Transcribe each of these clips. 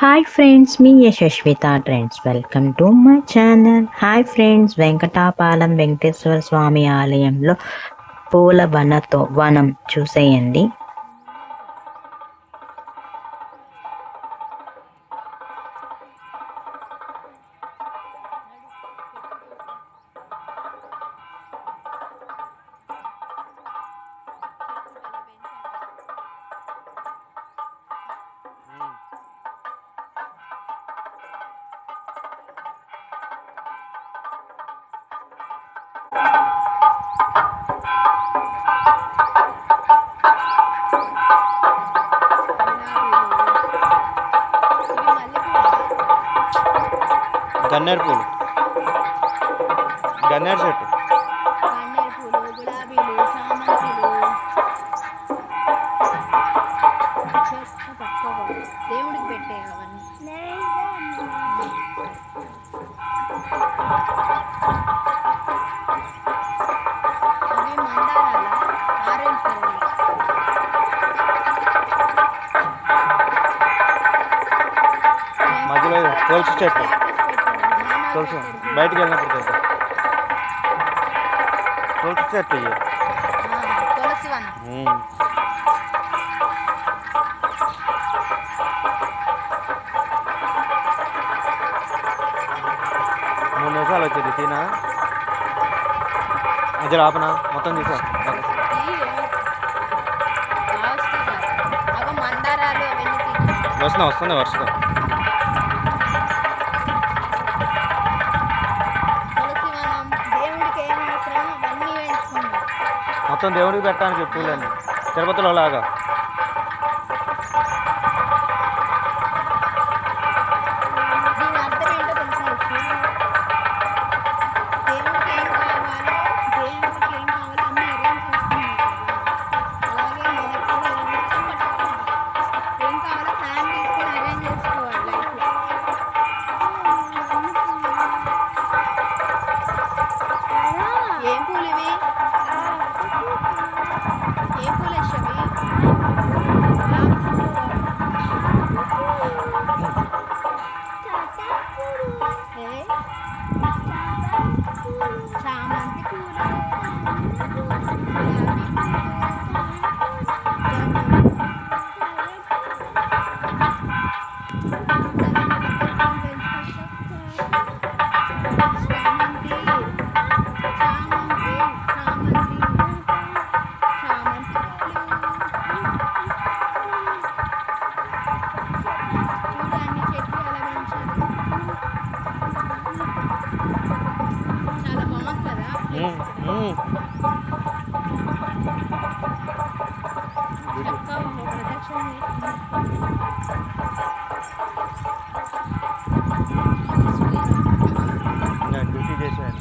Hi friends me Yashaswitha trends welcome to my channel hi friends Venkatapalem Venkateswara Swamy ఆలయంలో పూల వనతో వనం చూసేయండి గన్నేరు పూలు. గన్నేరు చెట్టు. గులాబీలు దేవుడికి పెట్టే అవన్నీ మధ్యలో తులసి చెట్టు. తులసి బయటికి వెళ్ళినప్పుడు తులసి చెట్టు. తులసి ఉమ్. మూడు నిమిషాలు వచ్చింది. తినా? మధ్యలో ఆపనా? మొత్తం తీసి. వస్తున్నా వస్తుంది వరుసగా. మొత్తం దేవుడికి పెట్టడానికి పూలన్నీ తిరుపతిలో లాగా. చక్కగా ఒక ప్రదక్షిణ డ్యూటీ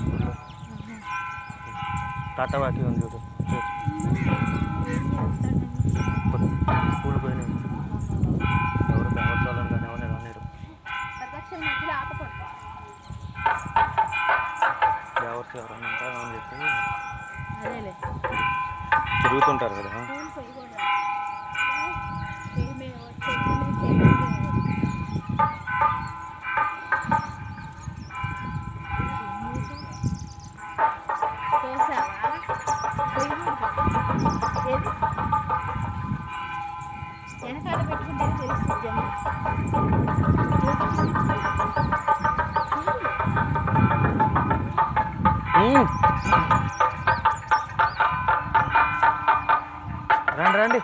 ఊళ్ళో టాటా వాకి ఉంది చూడు. స్కూల్ పోయినాయి. ఎవరు వాళ్ళని కానీ ఎవరిని రానిరు ఎవరికి ఎవరన్నా ఉంటారు అని చెప్పి తిరుగుతుంటారు కదా. రండి రండి.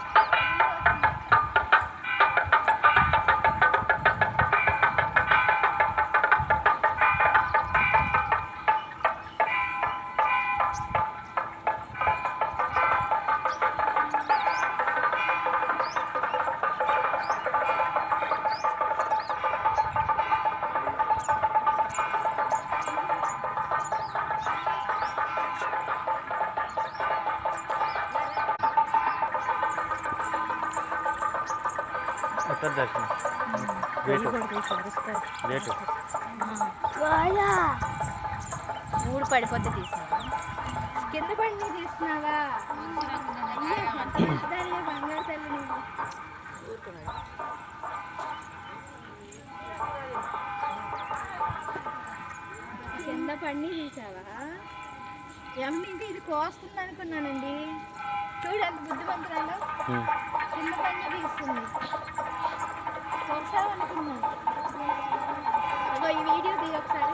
వస్తారు దర్శనం. వెయిట్. వెయిట్. ఊడు పడిపోతే తీసినావా కింద పడి తీసినావా కింద పండి తీసావా? ఎమ్మ ఇంకా ఇది కోస్తుంది అనుకున్నానండి. చూడండి బుద్ధి పంపరాలు కింద పండి తీస్తుంది. ఒకసారి ఈ వీడియో దిగి ఒకసారి